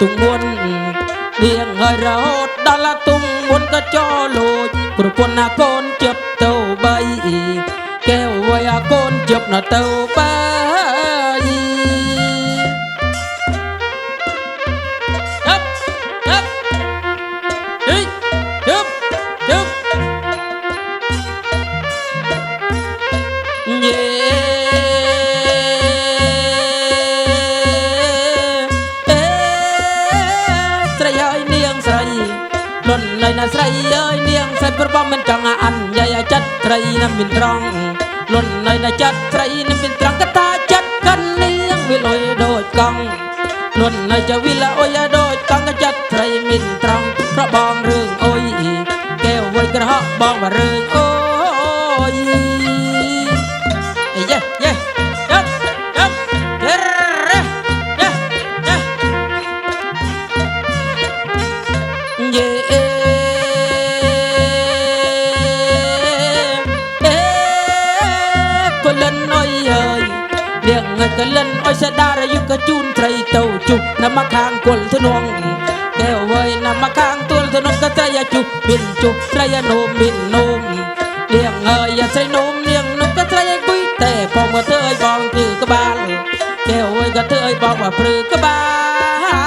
ទុងមុនលៀងហើយរហូតដល់ទុងមុនក៏ចោលូចប្រពន្ធណាកូនជប់ទៅបីកែវវ័យអាកូនជប់នៅទៅបី ស្រីហើយនាងស្រីលន់លៃណាស្រីអើយនាងស្រីប្របំមិនចង់អញ្ញៃអាចិតត្រីណាមិនត្រង់លន់លៃណាចិត្តត្រីណាមិនត្រង់កថាចិត្តកិននាងវាលុយដូចកង់លន់លៃចាវិលាអុយដូចកង់ចិត្តត្រីមិនត្រង់ប្របងរឿងអុយកែវវ័យក្រហកបងរឿងអុយ รื่องเงินก็เล่นอ้อยชะดารายุกกระจุนไทรเต้าจุกน้ำมาคางกลทนงแก้วเว้ยน้ำมาคางตัวทนงกระใจยจุกบินจุกไทรยนมบินนมเลี้ยงเงยอย่าใส่นมเลี้ยงนมกระใจกุยแต่พองว่าเธอไอ้บองคือกระบาลแก้วเว้ยกระเธอไอ้บองว่าปรือกระบาล